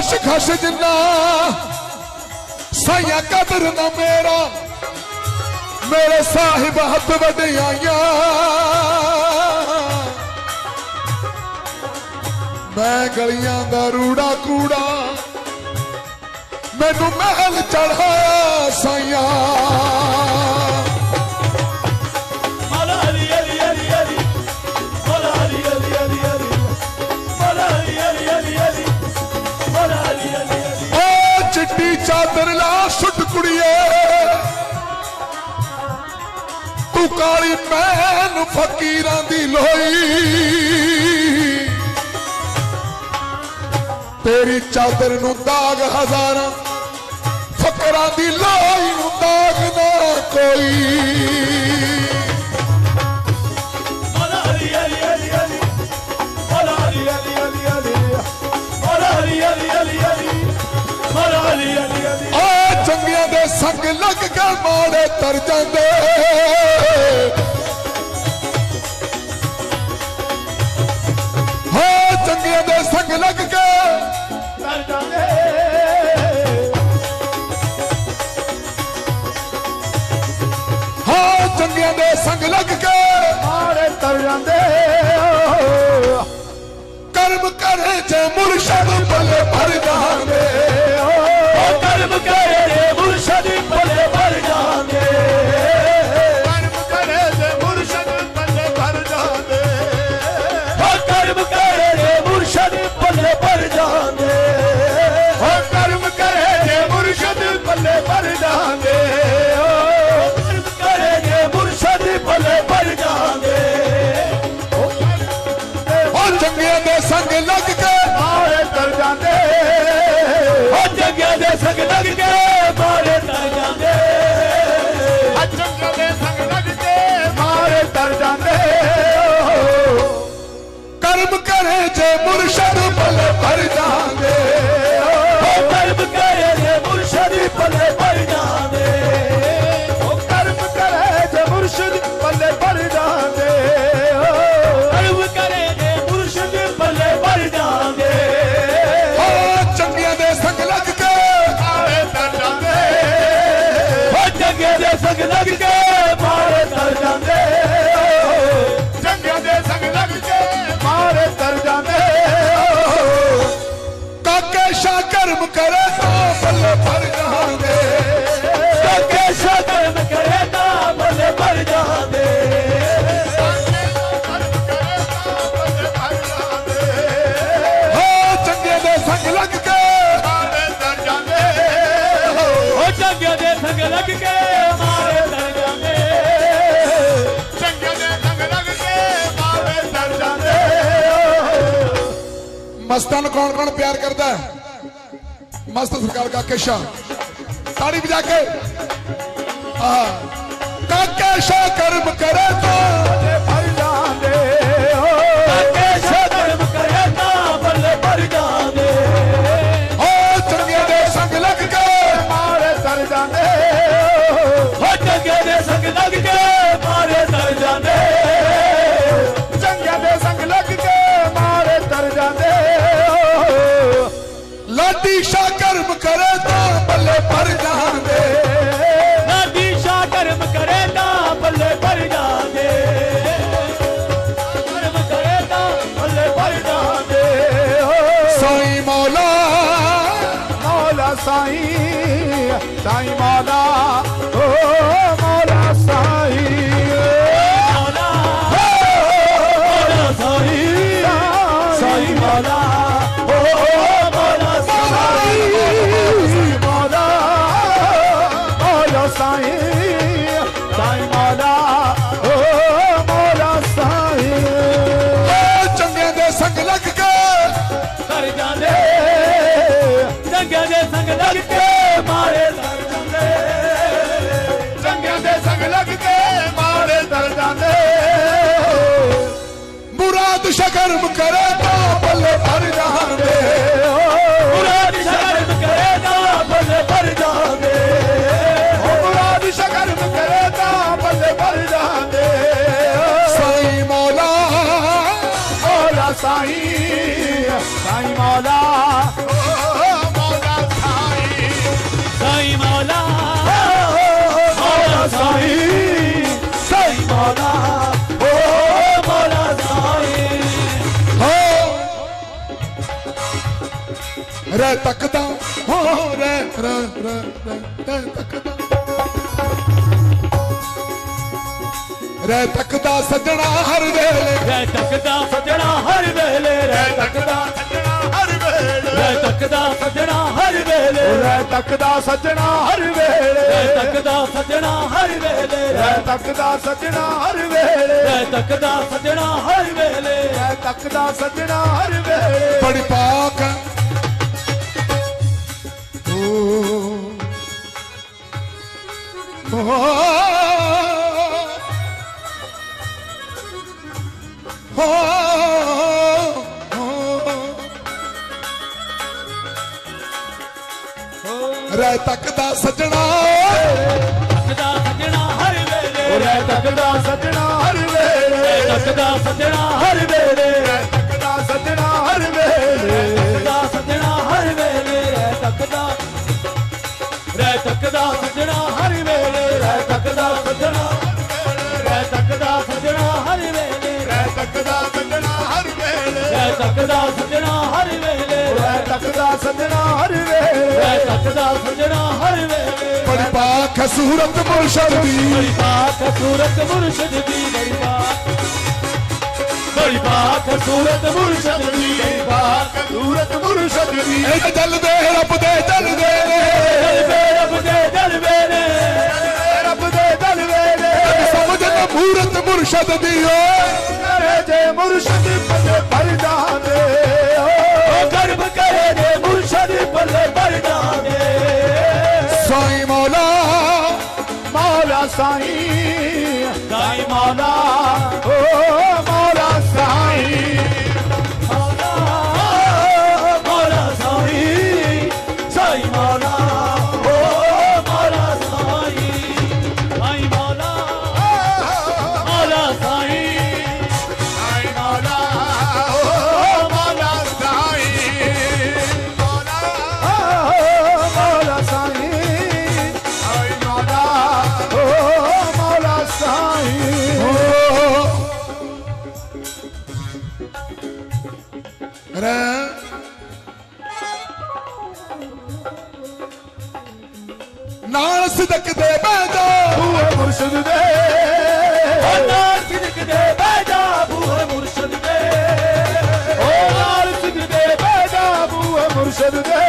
ਅਰਸ਼ ਖਸ਼ ਜਿੰਨਾ ਸਾਇਆ ਕਦਰ ਨਾ ਮੇਰਾ, ਮੇਰੇ ਸਾਹਿਬ ਹੱਥ ਵਡਿਆਈਆਂ। ਮੈਂ ਗਲੀਆਂ ਦਾ ਰੂੜਾ ਕੂੜਾ, ਮੈਨੂੰ ਮਹਿਲ ਚੜਾਇਆ ਸਾਇਆ ਚਾਦਰ ਲਾ ਸੁੱਟ ਕੁੜੀਏ। ਤੂੰ ਕਾਲੀ ਮੈਨ ਫਕੀਰਾਂ ਦੀ ਲੋਈ। ਤੇਰੀ ਚਾਦਰ ਨੂੰ ਦਾਗ ਹਜ਼ਾਰਾਂ ਫਕਰਾਂ ਦੀ ਲੋਈ ਨੂੰ ਦਾਗ ਨਾ ਕੋਈ। Ali, Ali, Ali, ਚੰਗਿਆਂ ਦੇ ਸੰਗ ਲੱਗ ਕੇ ਮਾੜੇ ਤਰ ਜਾਂਦੇ। ਹੋ, ਚੰਗਿਆਂ ਦੇ ਸੰਗ ਲੱਗ ਕੇ ਤਰ ਜਾਂਦੇ। ਹੋ, ਚੰਗਿਆਂ ਦੇ ਸੰਗ ਲੱਗ ਕੇ ਮਾੜੇ ਤਰ ਜਾਂਦੇ। ਕਰਮ ਕਰੇ ਜੇ ਮੁਰਸ਼ਦ ਬਲੇ ਭਰ ਜਾਂਦੇ। ਕਰਮ ਕਰੇ ਰਗ ਮਸਤਾਂ ਨੂੰ ਕੌਣ ਕੌਣ ਪਿਆਰ ਕਰਦਾ ਮਸਤ ਸਰਕਾਰ ਕਾਕੇ ਸ਼ਾਹ। ਸਾੜੀ ਵਜਾ ਕੇ। ਆਹ। ਕਾਕੇ ਸ਼ਾ ਕਰਮ ਕਰੇ ਤੋ। caralho! ਰਹਿ ਤੱਕਦਾ ਹੋ ਰਹਿ ਰਹਿ ਰਹਿ ਤੱਕਦਾ। ਰਹਿ ਤੱਕਦਾ ਸੱਜਣਾ ਹਰ ਵੇਲੇ। ਰਹਿ ਤੱਕਦਾ ਸੱਜਣਾ ਹਰ ਵੇਲੇ ਰਹਿ ਤੱਕਦਾ ਸੱਜਣਾ ਹਰ ਵੇਲੇ। ਰਹਿ ਤੱਕਦਾ ਸੱਜਣਾ ਹਰ ਵੇਲੇ। ਰਹਿ ਤੱਕਦਾ ਸੱਜਣਾ ਹਰ ਵੇਲੇ। ਰਹਿ ਤੱਕਦਾ ਸੱਜਣਾ ਹਰ ਵੇਲੇ। ਰਹਿ ਤੱਕਦਾ ਸੱਜਣਾ ਹਰ ਵੇਲੇ। ਰਹਿ ਤੱਕਦਾ ਸੱਜਣਾ ਹਰ ਵੇਲੇ। ਰਹਿ ਤੱਕਦਾ ਸੱਜਣਾ ਹਰ ਵੇਲੇ। ਬੜੀ ਪਾਕ ਤੱਕਦਾ ਸੱਜਣਾ। ਤੱਕਦਾ ਸੱਜਣਾ ਹਰ ਵੇਲੇ। ਰਹਿ ਤੱਕਦਾ ਸੱਜਣਾ ਹਰ ਵੇਲੇ। ਰਹਿ ਤੱਕਦਾ ਸੱਜਣਾ ਹਰ ਸੱਜਣਾ ਹਰ ਵੇਲੇ। ਰਹਿ ਤੱਕਦਾ ਸੱਜਣਾ ਹਰ ਵੇਲੇ। ਬੜੀ ਪਾਕ ਸੂਰਤ ਮੁਰਸ਼ਦ ਦੀ। ਬੜੀ ਹੈ ਸੂਰਤ ਮੁਰਸ਼ਦ ਦੀ ਬੜੀ ਬਾਤ ਬੜੀ ਸੂਰਤ ਮੁਰਸ਼ਦ ਦੀ ਬੜੀ ਹੈ ਸੂਰਤ ਮੁਰਸ਼ਦ ਦੀ। ਇਹ ਜਲਦੇ ਰੱਬ ਦੇ ਜਲਦੇ ਨੇ ਜਲਵੇ ਰੱਬ ਦੇ ਜਲਵੇ ਨੇ ਰੱਬ ਦੇ ਜਲਵੇ ਨੇ ਸਮਝ ਨਾ ਮੂਰਤ ਮੁਰਸ਼ਦ ਦੀ ਓਏ। ਕਰੇ ਜੇ ਮੁਰਸ਼ਦ ਪੱਲੇ ਭਰ ਜਾਂਦੇ। ਓ ਗਰਬ ਕਰੇ ਜੇ sair da imóvel ਸਿਦਕ ਦੇ ਬਹਿ ਜਾ। ਬੂਹੇ ਮੁਰਸ਼ਦ ਦੇ। ਓ ਨਾਲ ਸਿਦਕ ਦੇ ਬਹਿ ਜਾ ਬੂਹੇ ਮੁਰਸ਼ਦ ਦੇ। ਓ ਨਾਲ ਸਿਦਕ ਦੇ ਬਹਿ ਜਾ ਬੂਹੇ ਮੁਰਸ਼ਦ ਦੇ।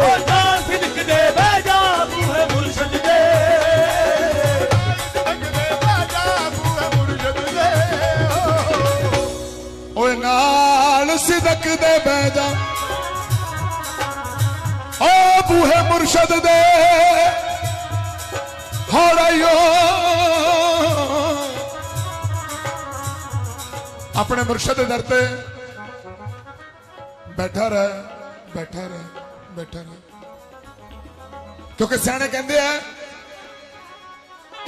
ਓ ਨਾਲ ਸਿਦਕ ਦੇ ਬਹਿ ਜਾ ਬੂਹੇ ਮੁਰਸ਼ਦ ਦੇ। ਸਿਦਕ ਦੇ ਬਹਿ ਜਾ ਬੂਹੇ ਮੁਰਸ਼ਦ ਦੇ। ਓਏ ਨਾਲ ਸਿਦਕ ਦੇ ਬਹਿ ਜਾ। ਓ ਬੂਹੇ ਮੁਰਸ਼ਦ ਦੇ। ਹੜਾਇਓ ਆਪਣੇ ਮੁਰਸ਼ਦ ਦੇ ਦਰ ਤੇ ਬੈਠਾ ਰਹਿ ਬੈਠਾ ਰਹਿ ਬੈਠਾ ਰਹਿ। ਕਿਉਂਕਿ ਸਿਆਣੇ ਕਹਿੰਦੇ ਆ,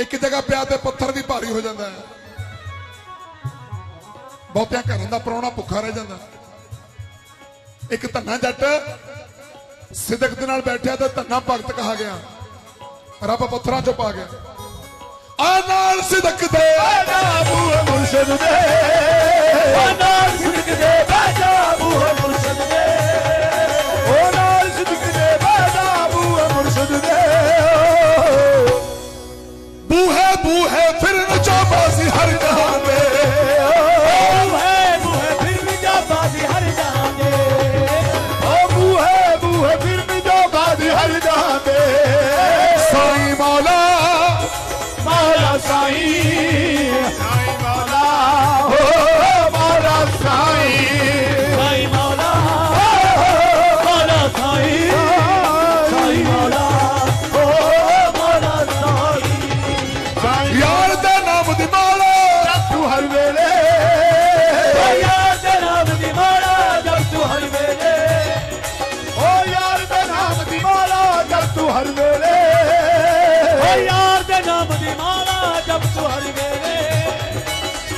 ਇੱਕ ਜਗ੍ਹਾ ਪਿਆ ਤੇ ਪੱਥਰ ਵੀ ਭਾਰੀ ਹੋ ਜਾਂਦਾ ਹੈ। ਬਹੁਤਿਆਂ ਘਰਾਂ ਦਾ ਪ੍ਰਾਹੁਣਾ ਭੁੱਖਾ ਰਹਿ ਜਾਂਦਾ। ਇੱਕ ਧੰਨਾ ਜੱਟ ਸਿਦਕ ਦੇ ਨਾਲ ਬੈਠਿਆ ਤੇ ਧੰਨਾ ਭਗਤ ਕਹਾ ਗਿਆ। ਰੱਬ ਪੱਥਰਾਂ ਚੋਂ ਪਾ ਗਿਆ। ਆ ਨਾਲ ਸਿਦਕ ਦੇ। ਬਾਜਾ ਬੂਹੇ ਮੁਰਸ਼ਦ ਦੇ ਓ ਨਾਲ ਸਿਦਕ ਦੇ ਬਾਜਾ ਬੂਹੇ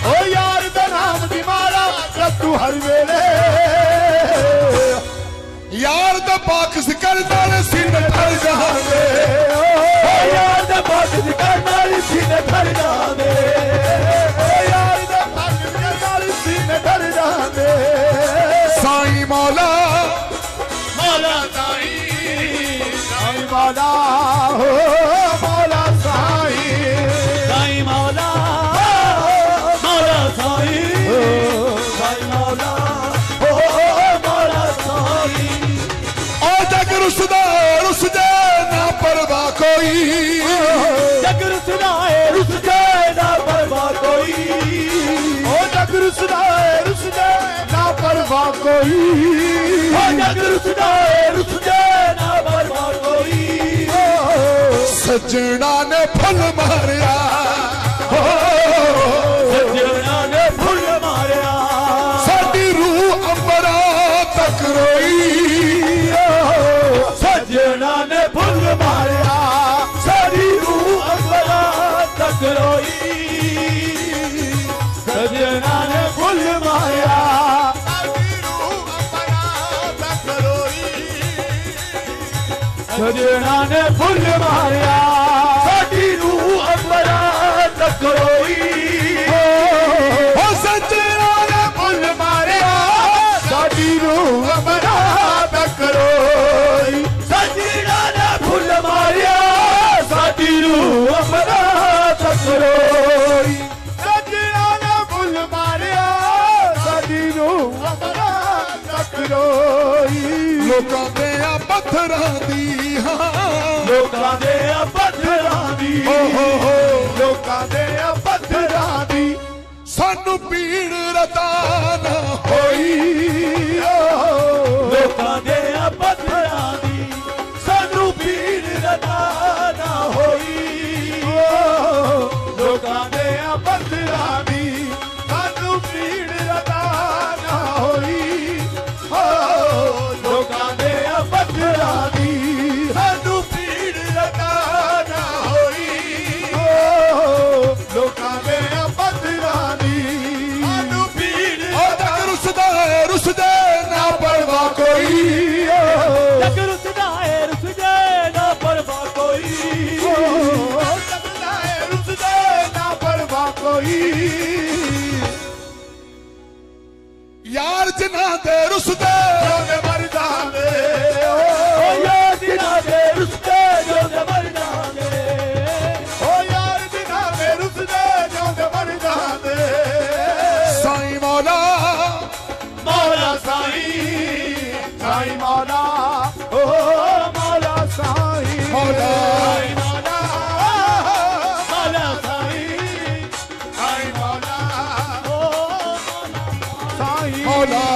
ਓ ਯਾਰ ਦੇ ਨਾਮ ਦੀ ਮਾਲਾ ਜਪ ਤੂੰ ਹਰ ਵੇਲੇ। ਯਾਰ ਦਾ ਪਾਕ ਜ਼ਿਕਰ ਨਾਲ ਸੀਨੇ ਠਰ ਜਾਵੇ। ਓ ਯਾਰ ਦੇ ਬਾਤ ਦੀ ਕਰਨਾਲੀ ਸੀਨੇ ਧਰ ਜਾਂਦੇ ਓ ਯਾਰ ਦੇ ਬਾਤ ਦੀ ਕਰਨਾਲੀ ਸੀਨੇ ਧਰ ਜਾਂਦੇ ਸਾਈਂ ਮੌਲਾ ਮੌਲਾ ਸਾਈ ਸਾਈ ਮੌਲਾ ਹੋ ਕੋਈ ਓ ਜਗ ਰੁਸਦਾਏ ਰੁਸਦੇ ਨਾ ਪਰਵਾ ਕੋਈ। ਸੱਜਣਾ ਨੇ ਫੁੱਲ ਮਾਰਿਆ। ਸੱਜਣਾ ਸੱਜਣਾ ਨੇ ਫੁੱਲ ਮਾਰਿਆ। ਸਾਡੀ ਰੂਹ ਅੰਬਰਾਂ ਤੱਕ ਰੋਈ ਓ ਸੱਜਣਾ ਨੇ ਫੁੱਲ ਮਾਰਿਆ। ਸਾਡੀ ਰੂਹ ਅੰਬਰਾਂ ਤੱਕ ਰੋਈ ਸੱਜਣਾ ਨੇ ਫੁੱਲ ਮਾਰਿਆ। ਸਾਡੀ ਰੂਹ ਅੰਬਰਾਂ ਤੱਕ ਰੋਈ ਸੱਜਣਾ ਨੇ ਫੁੱਲ ਮਾਰਿਆ। ਸਾਡੀ ਰੂਹ ਅੰਬਰਾਂ ਤੱਕ ਰੋਈ ਲੋਕਾਂ ਦੇ ਪੱਥਰਾਂ ਦੀ ਹਾਂ। ਲੋਕਾਂ ਦੇ ਆ ਪੱਥਰਾਂ ਦੀ। ਓ ਹੋ ਹੋ। ਲੋਕਾਂ ਦੇ ਆ ਪੱਥਰਾਂ ਦੀ। ਸਾਨੂੰ ਪੀੜ ਰਤਾ ਨਾ ਹੋਈ। ਲੋਕਾਂ ਯਾਰ ਜਿਨ੍ਹਾਂ ਦੇ ਰੁਸਦੇ ਸਾਈ